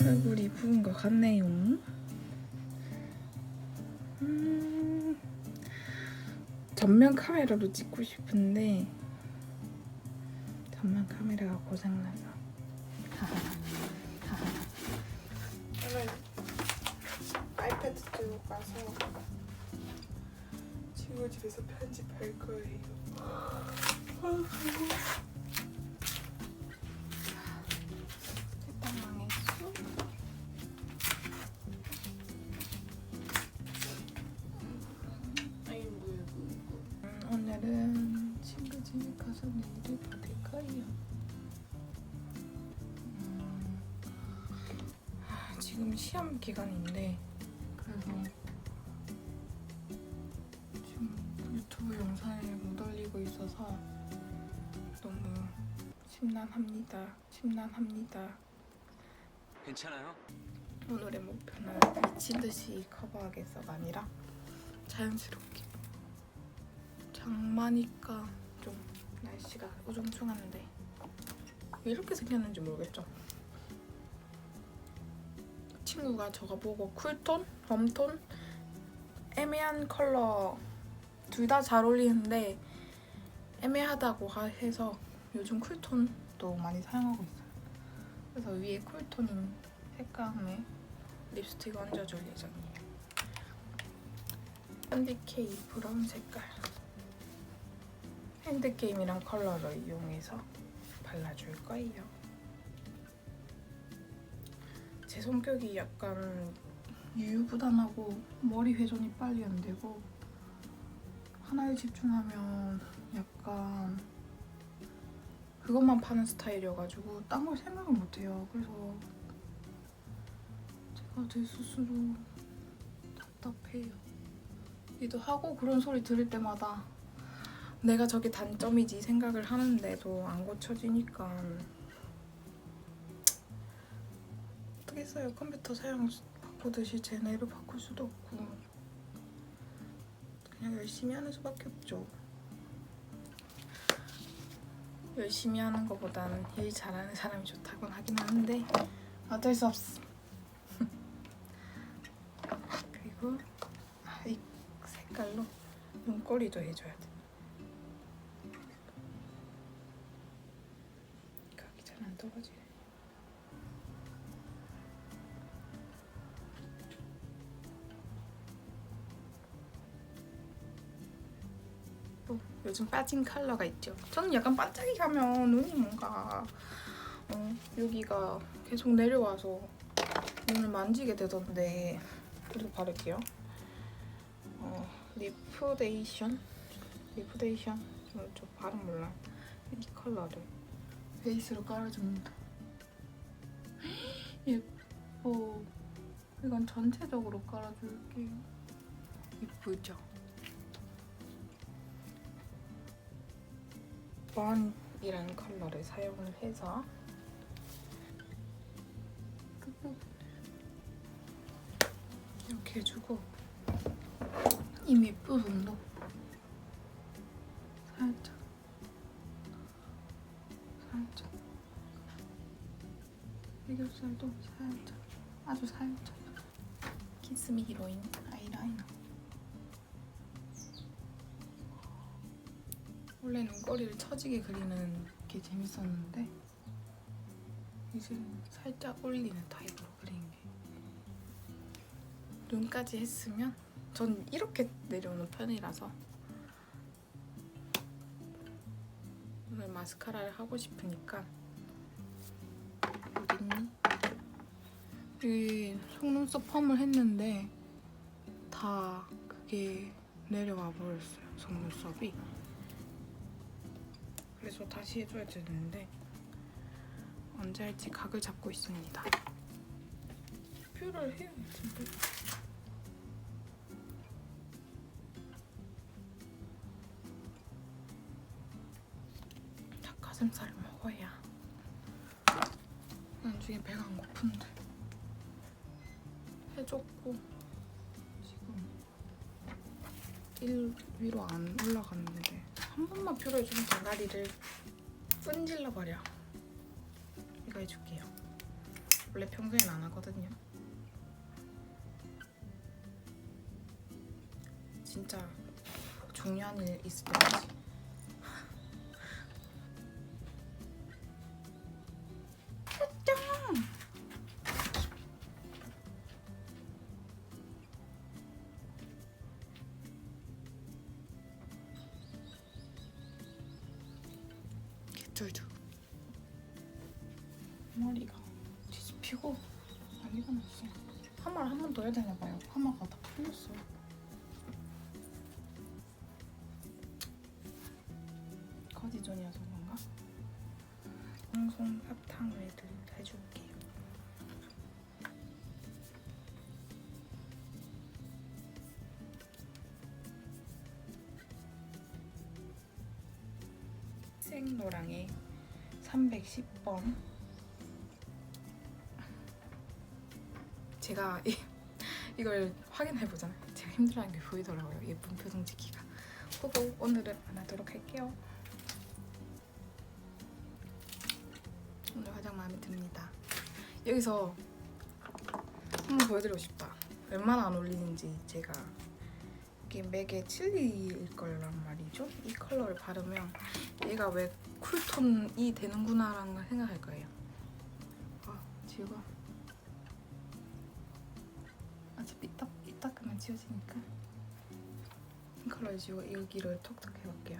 얼굴이 부은 것 같네요. 음, 전면 카메라로 찍고 싶은데 전면 카메라가 고장나서. 저는 아이패드 들고 가서 친구 집에서 편집할 거예요. 집에 가서 내일을 받을 거예요. 음, 아, 지금 시험 기간인데 그래서 지금 유튜브 영상을 못 올리고 있어서 너무 심란합니다. 심란합니다. 괜찮아요? 오늘의 목표는 미친 듯이 커버하겠어가 아니라 자연스럽게 장마니까 좀 날씨가 우중충한데 왜 이렇게 생겼는지 모르겠죠. 친구가 저거 보고 쿨톤, 웜톤, 애매한 컬러 둘 다 잘 어울리는데 애매하다고 하- 해서 요즘 쿨톤도 많이 사용하고 있어요. 그래서 위에 쿨톤인 색감의 립스틱 얹어줄 예정이에요. 핸드케이 브라운 색깔. 핸드게임이랑 컬러를 이용해서 발라줄 거예요. 제 성격이 약간 유유부단하고 머리 회전이 빨리 안 되고 하나에 집중하면 약간 그것만 파는 스타일이어가지고 딴 걸 생각을 못해요. 그래서 제가 제 스스로 답답해요. 기도 하고 그런 소리 들을 때마다 내가 저게 단점이지 생각을 하는데도 안 고쳐지니까 어떻겠어요. 컴퓨터 사용 바꾸듯이 제 뇌를 바꿀 수도 없고 그냥 열심히 하는 수밖에 없죠. 열심히 하는 것보다는 일 잘하는 사람이 좋다곤 하긴 하는데 어쩔 수 없어. 그리고 아, 이 색깔로 눈꼬리도 해줘야 돼. 요즘 빠진 컬러가 있죠. 저는 약간 반짝이 가면 눈이 뭔가 어, 여기가 계속 내려와서 눈을 만지게 되던데 그래도 바를게요. 어, 리프데이션? 리프데이션? 어, 저 발음 몰라. 이 컬러를 베이스로 깔아줍니다. 예뻐. 이건 전체적으로 깔아줄게요. 예쁘죠? 번이라는 컬러를 사용을 해서. 이렇게 해주고 이 밑부분도 살짝 살짝. 애교살도 살짝 아주 살짝. 키스미 히로인 아이라이너 원래 눈꼬리를 처지게 그리는 게 재밌었는데 이제 살짝 올리는 타입으로 그리는 게 눈까지 했으면 전 이렇게 내려오는 편이라서 오늘 마스카라를 하고 싶으니까 어딨니? 이 속눈썹 펌을 했는데 다 그게 내려와 버렸어요 속눈썹이 그래서 다시 해줘야 되는데 언제 할지 각을 잡고 있습니다. 뷰를 해야지 뭐. 닭가슴살을 먹어야 나중에 배가 안 고픈데. 해줬고 지금 1 위로 안 올라갔는데 한 번만 표를 해주면 대가리를 끈질러 버려 이거 해줄게요 원래 평소엔 안 하거든요. 진짜 중요한 일 있을 때까지. 개쩔죠. 머리가 뒤집히고 난리가 났어. 파마를 한 번 더 해야 되나 봐요. 파마가 다 풀렸어. 거지존이어서 그런가? 홍송 사탕을 들- 해줄게 요. 생노랑의 310번 제가 이, 이걸 확인해 보잖아요. 제가 힘들어하는 게 보이더라고요. 예쁜 표정 짓기가. 후보 오늘은 안 하도록 할게요. 오늘 화장 마음에 듭니다. 여기서 한번 보여드리고 싶다. 얼마나 안 어울리는지 제가 이게 맥의 칠리일 거란 말이죠. 이 컬러를 바르면 얘가 왜 쿨톤이 되는구나라는 걸 생각할 거예요. 아, 지우가 어차피 이따, 이따 그만 지워지니까 이 컬러를 지우고 여기를 톡톡 해볼게요.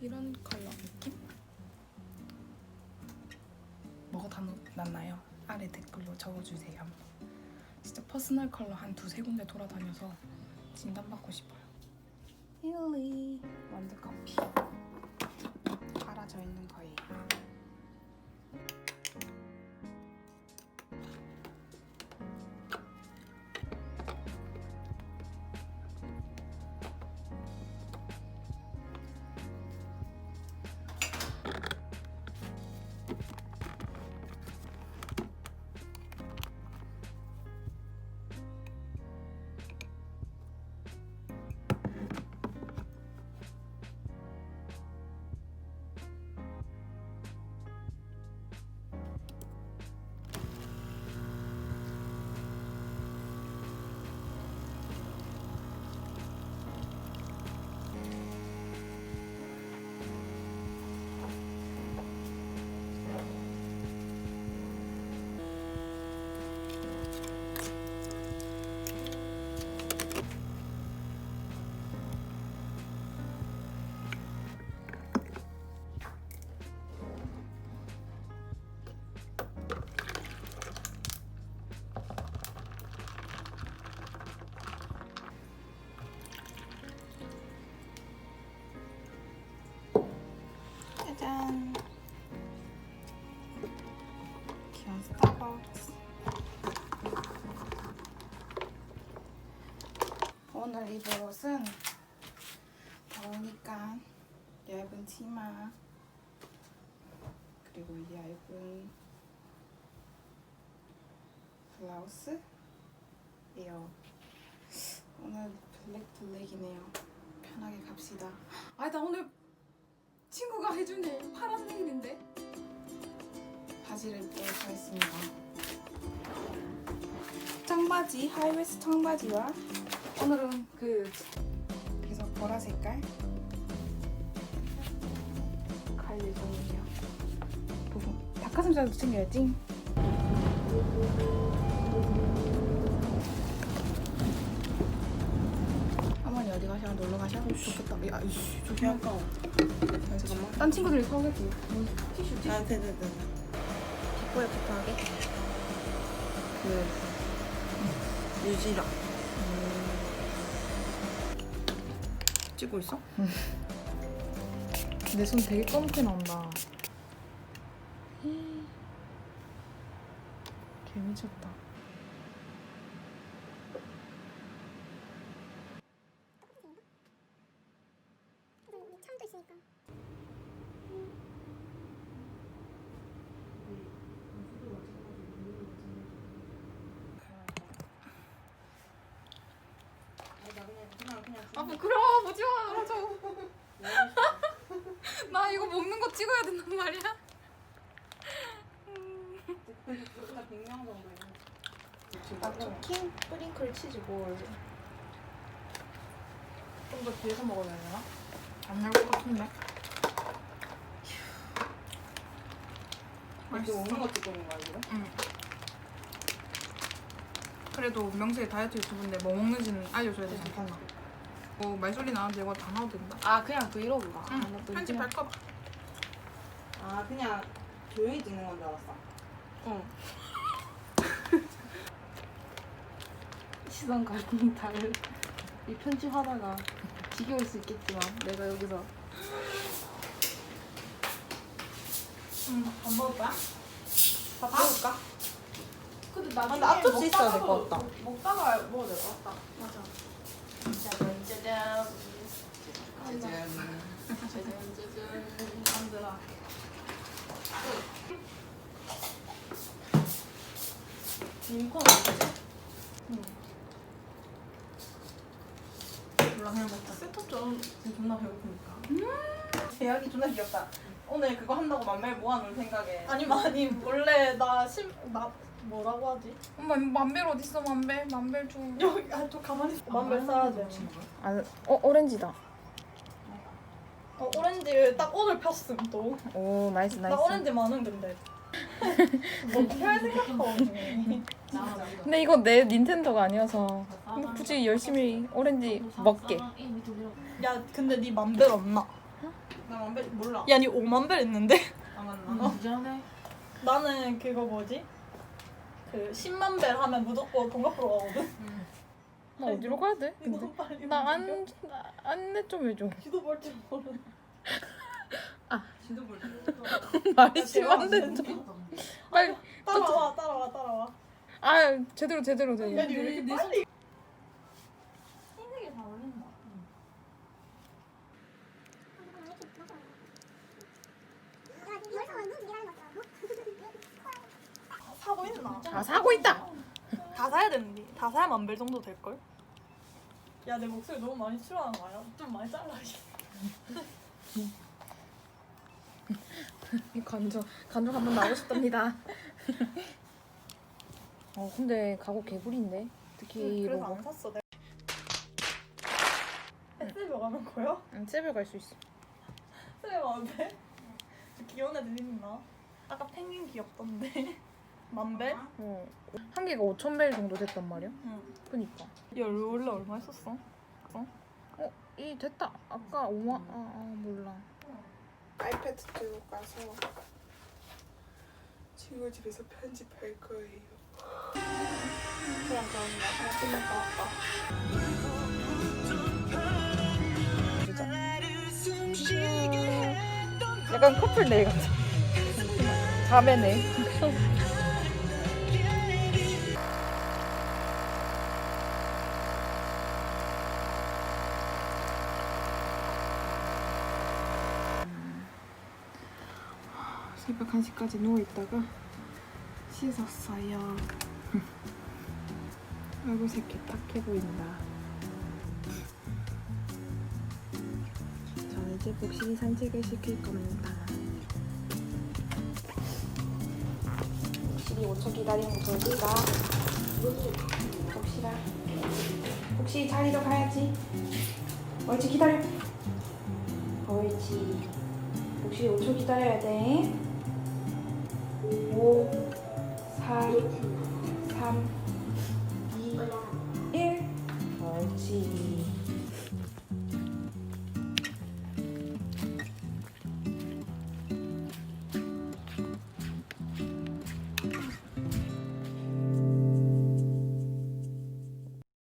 이런 컬러 느낌? 뭐가 다 넣- 났나요? 아래 댓글로 적어주세요. 진짜 퍼스널 컬러 한 두세 군데 돌아다녀서 진단받고 싶어요. 힐리 원두커피 갈아져 있는 거 오늘 입을 옷은 더우니까 얇은 치마 그리고 이 얇은 블라우스예요. 오늘 블랙 블랙이네요. 편하게 갑시다. 아니 나 오늘 친구가 해준 일 파란 네일인데 바지를 입고 가겠습니다 청바지 하이웨스트 청바지와 오늘은 그 계속 보라 색깔 갈 예정이에요. 부분 닭가슴살도 챙겨야지. 어머니 어디 가셔? 놀러 가셔? 좋겠다. 야 이씨. 조심해 아까워. 잠깐만. 딴 친구들이 서겠지. 티슈 티슈. 아, 네, 네, 네. 뒷부에 붙어하게? 그 유지랑 찍고 있어? 내 손 되게 검게 나온다. 개미쳤다 처음도 있으니까. 아니, 나 그냥 아 부끄러워 보지 마 그러죠. 나 이거 먹는 거 찍어야 된단 말이야. 나 100명 정도 있는. 아, 킹 스프링클 치즈 볼 좀 더 뒤에서 먹어야 되나? 안 날 것 같은데. 이렇게 먹는 거 찍고 있는 거야 지금? 응. 그래도 명수의 다이어트 유튜브인데 뭐 먹는지는 알려줘야 되지 않 뭐 말소리 나는데 이거 다 나와도 된다. 아 그냥 브이로그가. 응. 아, 나또 편집할까 봐. 아 그냥 조용히 찍는 건 줄 알았어. 어. 시선 감이 다를 이 편집하다가 지겨울 수 있겠지만 내가 여기서 응. 밥 먹을 거야? 밥 먹을까? 근데 아, 근데 앞접시 있어야 될것 같다. 먹다가 먹어야 될것 같다. 맞아. 짜잔 짜잔 짜잔. 짜잔 짜잔 만들어. 링컨 몰라 그냥 먹자. 세톱 좀 지금 존나 배고프니까. 제약이 존나 귀엽다. 오늘 그거 한다고 만말 모아놓을 생각에. 아니 아니 원래 나 심 나 뭐라고 하지? 엄마 만벨 어디 있어 만벨? 만벨 좀. 여기 아저 가만히 있어. 만별 써야 돼. 아, 어 오렌지다 어, 오렌지를 딱 오늘 폈음 또. 오 나이스 나 나이스 오렌지 많은 근데. 뭐별 생각하고 없네. 근데 이거 내 닌텐도가 아니어서 뭐 굳이 열심히 오렌지 먹게 야 근데 네 만별 없나? 나 만별 몰라. 야니 5만별 있는데? 안 맞나? 부자네 나는 그거 뭐지? 그 10만별 하면 무조건 돈 갚으러 가거든. 나 어디로 가야 돼? 근데 빨리 나안 안내 좀 해줘 지도 볼 줄 모르는. 지도 볼 줄. 말이 심한데 좀 빨리 따라와 따라와 따라와. 아 제대로 제대로 야 제대로 니왜 이렇게 빨리? 야, 이거 완전 미라는 거죠? 사고 있나? 아 사고 있다 다 사야 되는데 다 사야 만별 정도 될 걸? 야 내 목소리 너무 많이 출하는 거 아니야? 좀 많이 잘라야지. 이 간접 간접 한번 나오고 싶답니다 어 근데 가구 개구리인데 특히 그래서 이거 안 샀어 내가. SB 가면 거요? 응, 세별 갈수 있어 SB 가면 돼? 귀여운 애들 있나? 아까 펭귄 귀엽던데. 만 배? 어, 한 개가 5천 벨 정도 됐단 말이야 응. 그니까 야 원래 얼마 했었어? 어, 이 됐다. 아까 5만 아, 아 몰라. 아이패드 들고 가서 친구 집에서 편집할 거예요. 그냥 그런가. 약간 커플 네일 같아. 자매네. 새벽 1시까지 누워있다가 씻었어요. 얼굴 색이 탁해 보인다. 저는 이제 복실이 산책을 시킬 겁니다. 복실이 5초 기다리는 거기가 복실아 복실이 자리로 가야지 옳지 기다려 옳지 복실이 5초 기다려야 돼 5 4 3